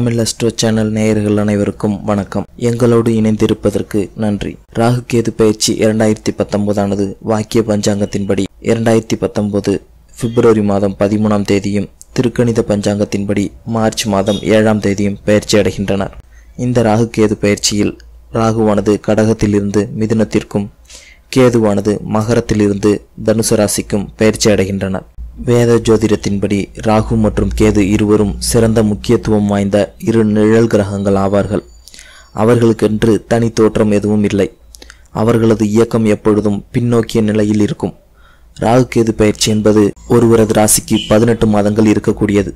Tamil astro channel நேயர்கள் அனைவருக்கும் வணக்கம். எங்களோடு இணைந்திருப்பதற்கு நன்றி. ராகு கேது பயிற்சி இரண்டாயிரத்தி பத்தொன்பதானது வாக்கிய பஞ்சாங்கத்தின்படி. இரண்டாயிரத்தி பத்தொன்பது பிப்ரவரி மாதம் பதிமூணாம் தேதியும் திருக்கணித பஞ்சாங்கத்தின்படி மார்ச் மாதம் ஏழாம் தேதியும் பயிற்சி அடைகின்றனர். இந்த ராகு கேது பயிற்சியில் ராகுவானது கடகத்திலிருந்து மிதுனத்திற்கும் கேதுவானது மகரத்திலிருந்து தனுசு ராசிக்கும் பயிற்சி அடைகின்றனர். வேத ஜோதிடத்தின்படி ராகு மற்றும் கேது இருவரும் சிறந்த முக்கியத்துவம் வாய்ந்த இரு நிழல் கிரகங்கள் ஆவார்கள். அவர்களுக்கென்று தனி தோற்றம் எதுவும் இல்லை. அவர்களது இயக்கம் எப்பொழுதும் பின்னோக்கிய நிலையில் இருக்கும். ராகு கேது பயிற்சி என்பது ஒருவரது ராசிக்கு பதினெட்டு மாதங்கள் இருக்கக்கூடியது.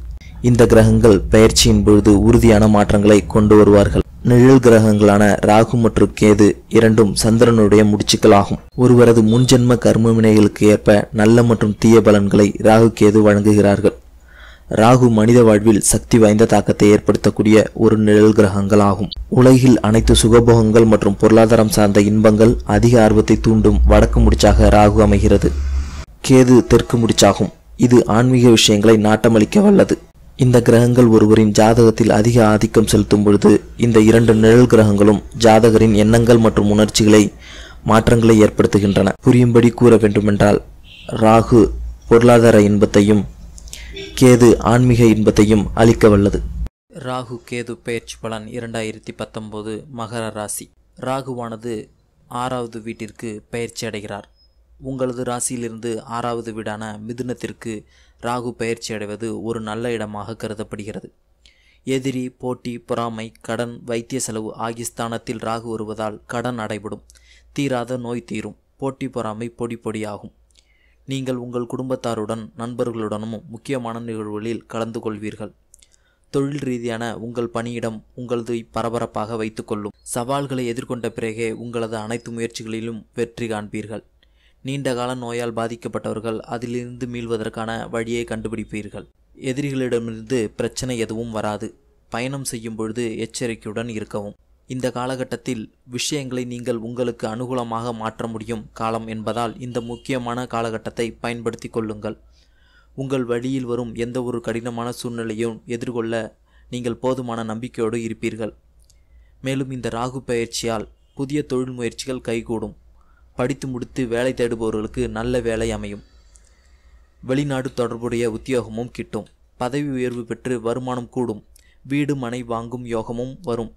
இந்த கிரகங்கள் பயிற்சியின் பொழுது உறுதியான மாற்றங்களை கொண்டு வருவார்கள். நிழல் கிரகங்களான ராகு மற்றும் கேது இரண்டும் சந்திரனுடைய முடிச்சுக்கள் ஆகும் ஒருவரது முன்ஜென்ம கர்ம வினைகளுக்கு ஏற்ப நல்ல மற்றும் தீய பலன்களை ராகு கேது வழங்குகிறார்கள். ராகு மனித வாழ்வில் சக்தி வாய்ந்த தாக்கத்தை ஏற்படுத்தக்கூடிய ஒரு நிழல் கிரகங்கள் ஆகும் உலகில் அனைத்து சுகபோகங்கள் மற்றும் பொருளாதாரம் சார்ந்த இன்பங்கள் அதிக ஆர்வத்தை தூண்டும் வடக்கு முடிச்சாக ராகு அமைகிறது. கேது தெற்கு முடிச்சாகும். இது ஆன்மீக விஷயங்களை நாட்டமளிக்க வல்லது இந்த கிரகங்கள் ஒருவரின் ஜாதகத்தில் அதிக ஆதிக்கம் செலுத்தும் பொழுது இந்த இரண்டு நிழல் கிரகங்களும் ஜாதகரின் எண்ணங்கள் மற்றும் உணர்ச்சிகளை மாற்றங்களை ஏற்படுத்துகின்றன. புரியும்படி கூற வேண்டுமென்றால் ராகு பொருளாதார இன்பத்தையும் கேது ஆன்மீக இன்பத்தையும் அளிக்க வல்லது. ராகு கேது பெயர்ச்சி பலன் இரண்டாயிரத்தி பத்தொம்போது மகர ராசி. ராகுவானது ஆறாவது வீட்டிற்கு பெயர்ச்சி அடைகிறார். உங்களது ராசியிலிருந்து ஆறாவது வீடான மிதுனத்திற்கு ராகு பயிற்சி அடைவது ஒரு நல்ல இடமாக கருதப்படுகிறது. எதிரி போட்டி பொறாமை கடன் வைத்திய செலவு ஆகிய ஸ்தானத்தில் ராகு வருவதால் கடன் அடைபடும். தீராத நோய் தீரும். போட்டி பொறாமை பொடி பொடியாகும். நீங்கள் உங்கள் குடும்பத்தாருடன் நண்பர்களுடனும் முக்கியமான நிகழ்வுகளில் கலந்து கொள்வீர்கள். தொழில் ரீதியான உங்கள் பணியிடம் உங்களது பரபரப்பாக வைத்துக்கொள்ளும் சவால்களை எதிர்கொண்ட பிறகே உங்களது அனைத்து முயற்சிகளிலும் வெற்றி காண்பீர்கள். நீண்டகால நோயால் பாதிக்கப்பட்டவர்கள் அதிலிருந்து மீள்வதற்கான வழியை கண்டுபிடிப்பீர்கள். எதிரிகளிடமிருந்து பிரச்சனை எதுவும் வராது. பயணம் செய்யும் பொழுது எச்சரிக்கையுடன் இருக்கவும். இந்த காலகட்டத்தில் விஷயங்களை நீங்கள் உங்களுக்கு அனுகூலமாக மாற்ற முடியும் காலம் என்பதால் இந்த முக்கியமான காலகட்டத்தை பயன்படுத்தி கொள்ளுங்கள். உங்கள் வழியில் வரும் எந்த ஒரு கடினமான சூழ்நிலையும் எதிர்கொள்ள நீங்கள் போதுமான நம்பிக்கையோடு இருப்பீர்கள். மேலும் இந்த ராகு பயிற்சியால் புதிய தொழில் முயற்சிகள் கைகூடும். படித்து முடித்து வேலை தேடுபவர்களுக்கு நல்ல வேலை அமையும். வெளிநாடு தொடர்புடைய உத்தியோகமும் கிட்டும். பதவி உயர்வு பெற்று வருமானம் கூடும். வீடு மனை வாங்கும் யோகமும் வரும்.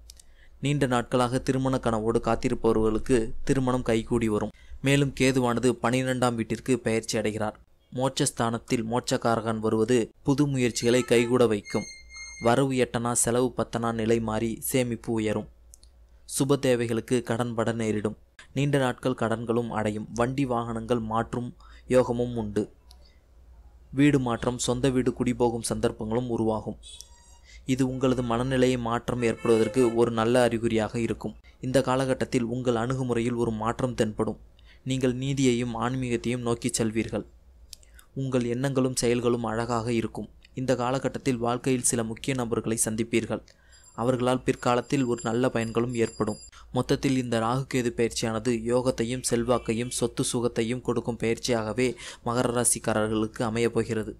நீண்ட நாட்களாக திருமண கனவோடு காத்திருப்பவர்களுக்கு திருமணம் கைகூடி வரும். மேலும் கேதுவானது பனிரெண்டாம் வீட்டிற்கு பெயர்ச்சி அடைகிறார். மோட்சஸ்தானத்தில் மோட்சக்காரகன் வருவது புது முயற்சிகளை கைகூட வைக்கும். வரவு எட்டனா செலவு பத்தனா நிலை மாறி சேமிப்பு உயரும். சுப தேவைகளுக்கு கடன் பட நேரிடும். நீண்ட நாட்கள் கடன்களும் அடையும். வண்டி வாகனங்கள் மாற்றும் யோகமும் உண்டு. வீடு மாற்றம் சொந்த வீடு குடிபோகும் சந்தர்ப்பங்களும் உருவாகும். இது உங்களது மனநிலையை மாற்றம் ஏற்படுவதற்கு ஒரு நல்ல அறிகுறியாக இருக்கும். இந்த காலகட்டத்தில் உங்கள் அணுகுமுறையில் ஒரு மாற்றம் தென்படும். நீங்கள் நீதியையும் ஆன்மீகத்தையும் நோக்கிச் செல்வீர்கள். உங்கள் எண்ணங்களும் செயல்களும் அழகாக இருக்கும். இந்த காலகட்டத்தில் வாழ்க்கையில் சில முக்கிய நபர்களை சந்திப்பீர்கள். அவர்களால் பிற்காலத்தில் ஒரு நல்ல பயன்களும் ஏற்படும். மொத்தத்தில் இந்த ராகுகேது பயிற்சியானது யோகத்தையும் செல்வாக்கையும் சொத்து சுகத்தையும் கொடுக்கும் பயிற்சியாகவே மகர ராசிக்காரர்களுக்கு அமையப் போகிறது.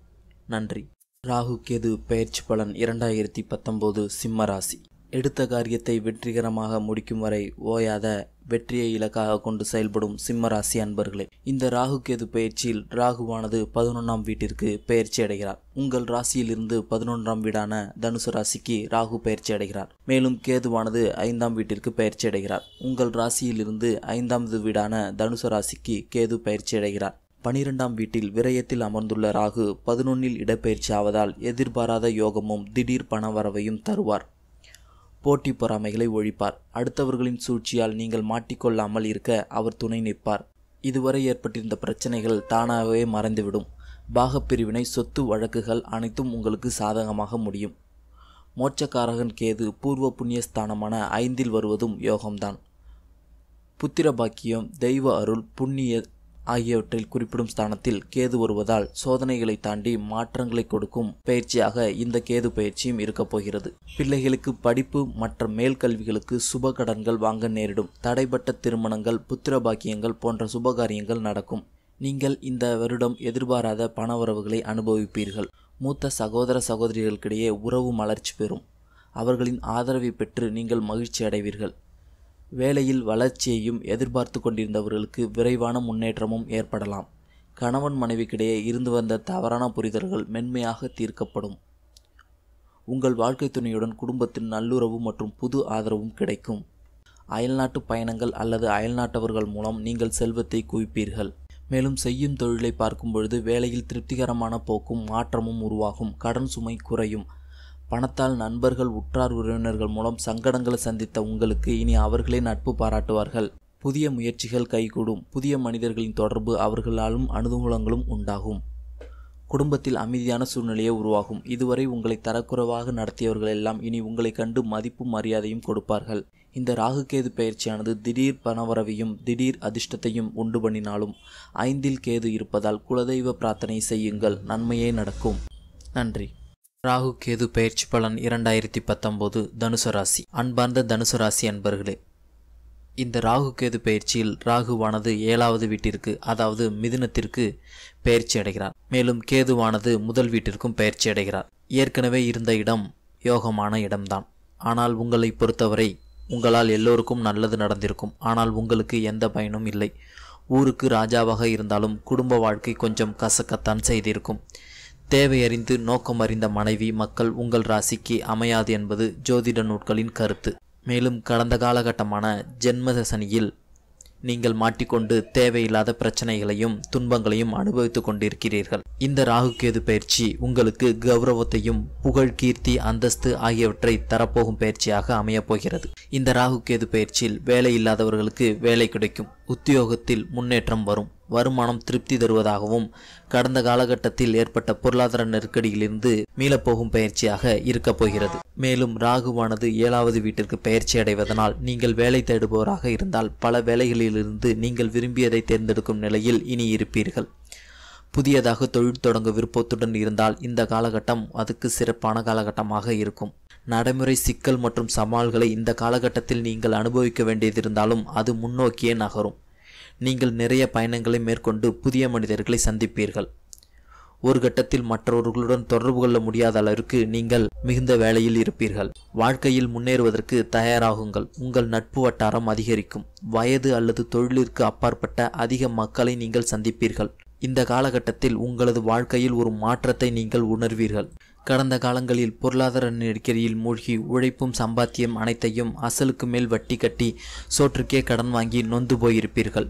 நன்றி. ராகு கேது பயிற்சி பலன் இரண்டாயிரத்தி பத்தொம்போது சிம்ம ராசி. எடுத்த காரியத்தை வெற்றிகரமாக முடிக்கும் வரை ஓயாத வெற்றியை இலக்காக கொண்டு செயல்படும் சிம்ம ராசி அன்பர்களே இந்த ராகு கேது பயிற்சியில் ராகுவானது பதினொன்றாம் வீட்டிற்கு பயிற்சி அடைகிறார். உங்கள் ராசியிலிருந்து பதினொன்றாம் வீடான தனுசு ராசிக்கு ராகு பயிற்சி அடைகிறார். மேலும் கேதுவானது ஐந்தாம் வீட்டிற்கு பயிற்சி அடைகிறார். உங்கள் ராசியிலிருந்து ஐந்தாவது வீடான தனுசு ராசிக்கு கேது பயிற்சி அடைகிறார். பனிரெண்டாம் வீட்டில் விரயத்தில் அமர்ந்துள்ள ராகு பதினொன்னில் இடப்பெயர்ச்சி ஆவதால் எதிர்பாராத யோகமும் திடீர் பண வரவையும் தருவார். போட்டி பொறாமைகளை ஒழிப்பார். அடுத்தவர்களின் சூழ்ச்சியால் நீங்கள் மாட்டிக்கொள்ளாமல் இருக்க அவர் துணை நிற்பார். இதுவரை ஏற்பட்டிருந்த பிரச்சனைகள் தானாகவே மறைந்துவிடும். பாகப்பிரிவினை சொத்து வழக்குகள் அனைத்தும் உங்களுக்கு சாதகமாக முடியும். மோட்சக்காரகன் கேது பூர்வ புண்ணியஸ்தானமான ஐந்தில் வருவதும் யோகம்தான். புத்திர பாக்கியம் தெய்வ அருள் புண்ணிய ஆகியவற்றில் குறிப்பிடும் ஸ்தானத்தில் கேது வருவதால் சோதனைகளை தாண்டி மாற்றங்களை கொடுக்கும் பயிற்சியாக இந்த கேது பயிற்சியும் இருக்கப் போகிறது. பிள்ளைகளுக்கு படிப்பு மற்ற மேல் கல்விகளுக்கு சுப கடன்கள் வாங்க நேரிடும். தடைப்பட்ட திருமணங்கள் புத்திர பாக்கியங்கள் போன்ற சுபகாரியங்கள் நடக்கும். நீங்கள் இந்த வருடம் எதிர்பாராத பணவரவுகளை அனுபவிப்பீர்கள். மூத்த சகோதர சகோதரிகளுக்கிடையே உறவு மலர்ச்சி பெறும். அவர்களின் ஆதரவை பெற்று நீங்கள் மகிழ்ச்சி அடைவீர்கள் வேலையில் வளர்ச்சியையும் எதிர்பார்த்து கொண்டிருந்தவர்களுக்கு விரைவான முன்னேற்றமும் ஏற்படலாம். கணவன் மனைவிக்கிடையே இருந்து வந்த தவறான புரிதல்கள் மென்மையாக தீர்க்கப்படும். உங்கள் வாழ்க்கை துணையுடன் குடும்பத்தின் நல்லுறவு மற்றும் புது ஆதரவும் கிடைக்கும். அயல்நாட்டு பயணங்கள் அல்லது அயல்நாட்டவர்கள் மூலம் நீங்கள் செல்வத்தை குவிப்பீர்கள். மேலும் செய்யும் தொழிலை பார்க்கும் பொழுது வேலையில் திருப்திகரமான போக்கும் மாற்றமும் உருவாகும். கடன் சுமை குறையும். பணத்தால் நண்பர்கள் உற்றார் உறவினர்கள் மூலம் சங்கடங்களை சந்தித்த உங்களுக்கு இனி அவர்களே நட்பு பாராட்டுவார்கள். புதிய முயற்சிகள் கைகூடும். புதிய மனிதர்களின் தொடர்பு அவர்களாலும் அனுகூலங்களும் உண்டாகும். குடும்பத்தில் அமைதியான சூழ்நிலையே உருவாகும். இதுவரை உங்களை தரக்குறைவாக நடத்தியவர்கள் எல்லாம் இனி உங்களை கண்டு மதிப்பும் மரியாதையும் கொடுப்பார்கள். இந்த ராகுகேது பயிற்சியானது திடீர் பணவரவையும் திடீர் அதிர்ஷ்டத்தையும் உண்டு பண்ணினாலும் ஐந்தில் கேது இருப்பதால் குலதெய்வ பிரார்த்தனை செய்யுங்கள். நன்மையே நடக்கும். நன்றி. ராகு கேது பயிற்சி பலன் இரண்டாயிரத்தி பத்தொம்போது தனுசு ராசி. அன்பார்ந்த தனுசு ராசி அன்பர்களே இந்த ராகு கேது பயிற்சியில் ராகுவானது ஏழாவது வீட்டிற்கு அதாவது மிதுனத்திற்கு பயிற்சி அடைகிறார். மேலும் கேதுவானது முதல் வீட்டிற்கும் பயிற்சி அடைகிறார். ஏற்கனவே இருந்த இடம் யோகமான இடம்தான். ஆனால் உங்களை பொறுத்தவரை உங்களால் எல்லோருக்கும் நல்லது நடந்திருக்கும். ஆனால் உங்களுக்கு எந்த பயனும் இல்லை. ஊருக்கு ராஜாவாக இருந்தாலும் குடும்ப வாழ்க்கை கொஞ்சம் கசக்கத்தான் செய்திருக்கும். தேவையறிந்து நோக்கம் அறிந்த மனைவி மக்கள் உங்கள் ராசிக்கு அமையாது என்பது ஜோதிட நூட்களின் கருத்து. மேலும் கடந்த காலகட்டமான ஜென்ம சனியில் நீங்கள் மாட்டிக்கொண்டு தேவையில்லாத பிரச்சனைகளையும் துன்பங்களையும் அனுபவித்துக் கொண்டிருக்கிறீர்கள். இந்த ராகுகேது பயிற்சி உங்களுக்கு கௌரவத்தையும் புகழ் கீர்த்தி அந்தஸ்து ஆகியவற்றை தரப்போகும் பயிற்சியாக அமையப்போகிறது இந்த இந்த ராகுகேது பயிற்சியில் வேலை இல்லாதவர்களுக்கு வேலை கிடைக்கும். உத்தியோகத்தில் முன்னேற்றம் வரும். வருமானம் திருப்தி தருவதாகவும் கடந்த காலகட்டத்தில் ஏற்பட்ட பொருளாதார நெருக்கடியிலிருந்து மீளப்போகும் பயிற்சியாக இருக்கப் போகிறது. மேலும் ராகுவானது ஏழாவது வீட்டிற்கு பயிற்சி அடைவதனால் நீங்கள் வேலை தேடுபவராக இருந்தால் பல வேலைகளிலிருந்து நீங்கள் விரும்பியதை தேர்ந்தெடுக்கும் நிலையில் இனி இருப்பீர்கள். புதியதாக தொழில் தொடங்க விருப்பத்துடன் இருந்தால் இந்த காலகட்டம் அதுக்கு சிறப்பான காலகட்டமாக இருக்கும். நடைமுறை சிக்கல் மற்றும் சவால்களை இந்த காலகட்டத்தில் நீங்கள் அனுபவிக்க வேண்டியதிருந்தாலும் அது முன்னோக்கியே நகரும். நீங்கள் நிறைய பயணங்களை மேற்கொண்டு புதிய மனிதர்களை சந்திப்பீர்கள். ஒரு கட்டத்தில் மற்றவர்களுடன் தொடர்பு கொள்ள முடியாத அளவிற்கு நீங்கள் மிகுந்த வேலையில் இருப்பீர்கள். வாழ்க்கையில் முன்னேறுவதற்கு தயாராகுங்கள். உங்கள் நட்பு வட்டாரம் அதிகரிக்கும். வயது அல்லது தொழிலிற்கு அப்பாற்பட்ட அதிக மக்களை நீங்கள் சந்திப்பீர்கள். இந்த காலகட்டத்தில் உங்களது வாழ்க்கையில் ஒரு மாற்றத்தை நீங்கள் உணர்வீர்கள். கடந்த காலங்களில் பொருளாதார நெருக்கடியில் மூழ்கி உழைப்பும் சம்பாத்தியம் அனைத்தையும் அசலுக்கு மேல் வட்டி கட்டி சோற்றுக்கே கடன் வாங்கி நொந்து போயிருப்பீர்கள்.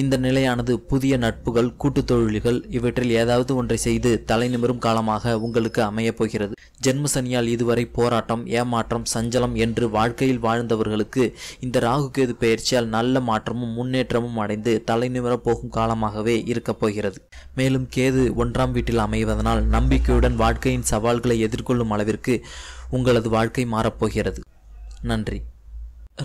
இந்த நிலையானது புதிய நட்புகள் கூட்டுத் தொழில்கள் இவற்றில் ஏதாவது ஒன்றை செய்து தலைநிமிரும் காலமாக உங்களுக்கு அமையப் போகிறது. ஜென்ம சனியால் இதுவரை போராட்டம் ஏமாற்றம் சஞ்சலம் என்று வாழ்க்கையில் வாழ்ந்தவர்களுக்கு இந்த ராகுகேது பயிற்சியால் நல்ல மாற்றமும் முன்னேற்றமும் அடைந்து தலைநிமிரப் போகும் காலமாகவே இருக்கப் போகிறது. மேலும் கேது ஒன்றாம் வீட்டில் அமைவதனால் நம்பிக்கையுடன் வாழ்க்கையின் சவால்களை எதிர்கொள்ளும் அளவிற்கு உங்களது வாழ்க்கை மாறப்போகிறது நன்றி.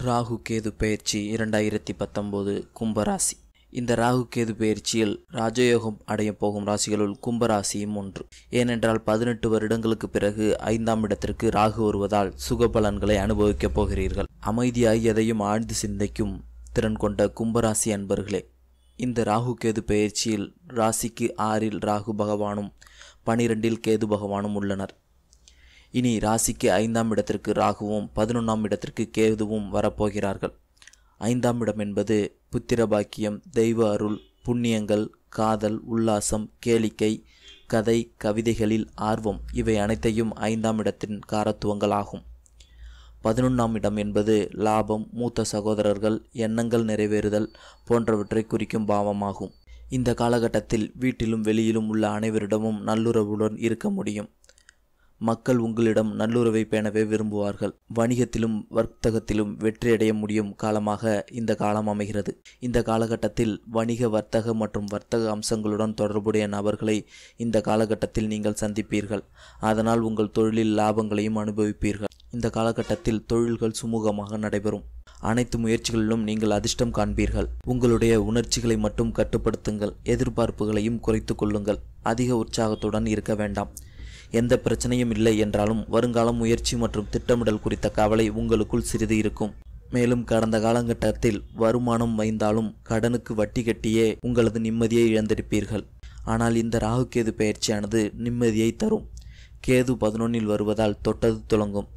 ராகு கேது பயிற்சி இரண்டாயிரத்தி பத்தொம்போது கும்பராசி. இந்த ராகு கேது பயிற்சியில் ராஜயோகம் அடைய போகும் ராசிகளுள் கும்பராசியும் ஒன்று. ஏனென்றால் பதினெட்டு வருடங்களுக்கு பிறகு ஐந்தாம் இடத்திற்கு ராகு வருவதால் சுக பலன்களை அனுபவிக்கப் போகிறீர்கள். அமைதியாய் எதையும் ஆழ்ந்து சிந்திக்கும் திறன் கொண்ட கும்பராசி அன்பர்களே இந்த ராகு கேது பயிற்சியில் ராசிக்கு ஆறில் ராகு பகவானும் பனிரெண்டில் கேது பகவானும் உள்ளனர். இனி ராசிக்கு ஐந்தாம் இடத்திற்கு ராகுவும் பதினொன்றாம் இடத்திற்கு கேதுவும் வரப்போகிறார்கள் ஐந்தாம் இடம் என்பது புத்திரபாக்கியம் தெய்வ அருள் புண்ணியங்கள் காதல் உல்லாசம் கேளிக்கை கதை கவிதைகளில் ஆர்வம் இவை அனைத்தையும் ஐந்தாம் இடத்தின் காரத்துவங்கள் ஆகும் பதினொன்றாம் இடம் என்பது லாபம் மூத்த சகோதரர்கள் எண்ணங்கள் நிறைவேறுதல் போன்றவற்றை குறிக்கும் பாவமாகும். இந்த காலகட்டத்தில் வீட்டிலும் வெளியிலும் உள்ள அனைவரிடமும் நல்லுறவுடன் இருக்க முடியும். மக்கள் உங்களிடம் நல்லுறவை பேணவே விரும்புவார்கள். வணிகத்திலும் வர்த்தகத்திலும் வெற்றியடைய முடியும் காலமாக இந்த காலம் அமைகிறது. இந்த காலகட்டத்தில் வணிக வர்த்தக மற்றும் வர்த்தக அம்சங்களுடன் தொடர்புடைய நபர்களை இந்த காலகட்டத்தில் நீங்கள் சந்திப்பீர்கள். அதனால் உங்கள் தொழிலில் லாபங்களையும் அனுபவிப்பீர்கள். இந்த காலகட்டத்தில் தொழில்கள் சுமூகமாக நடைபெறும். அனைத்து முயற்சிகளிலும் நீங்கள் அதிர்ஷ்டம் காண்பீர்கள். உங்களுடைய உணர்ச்சிகளை மட்டும் கட்டுப்படுத்துங்கள். எதிர்பார்ப்புகளையும் குறைத்து கொள்ளுங்கள். அதிக உற்சாகத்துடன் இருக்க வேண்டாம். எந்த பிரச்சனையும் இல்லை என்றாலும் வருங்கால முயற்சி மற்றும் திட்டமிடல் குறித்த கவலை உங்களுக்குள் சிறிது இருக்கும். மேலும் கடந்த காலகட்டத்தில் வருமானம் வைந்தாலும் கடனுக்கு வட்டி கட்டியே உங்களது நிம்மதியை இழந்திருப்பீர்கள். ஆனால் இந்த ராகு கேது பயிற்சியானது நிம்மதியை தரும். கேது பதினொன்னில் வருவதால் தொட்டது துலங்கும்.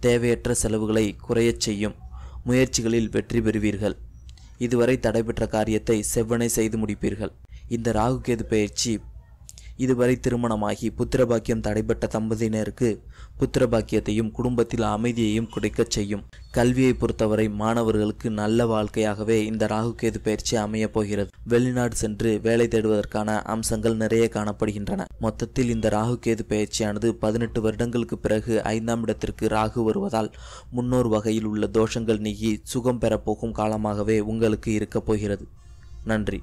தேவையற்ற செலவுகளை குறையச் செய்யும். முயற்சிகளில் வெற்றி பெறுவீர்கள். இதுவரை தடைபெற்ற காரியத்தை செவ்வனை செய்து முடிப்பீர்கள். இந்த ராகுகேது பயிற்சி இதுவரை திருமணமாகி புத்திரபாக்கியம் தடைபட்ட தம்பதியினருக்கு புத்திரபாக்கியத்தையும் குடும்பத்தில் அமைதியையும் கிடைக்கச் செய்யும். கல்வியை பொறுத்தவரை மாணவர்களுக்கு நல்ல வாழ்க்கையாகவே இந்த ராகுகேது பயிற்சி அமையப் போகிறது. வெளிநாடு சென்று வேலை தேடுவதற்கான அம்சங்கள் நிறைய காணப்படுகின்றன. மொத்தத்தில் இந்த ராகுகேது பயிற்சியானது பதினெட்டு வருடங்களுக்கு பிறகு ஐந்தாம் இடத்திற்கு ராகு வருவதால் முன்னோர் வகையில் உள்ள தோஷங்கள் நீங்கி சுகம் பெறப்போகும் காலமாகவே உங்களுக்கு இருக்கப் போகிறது. நன்றி.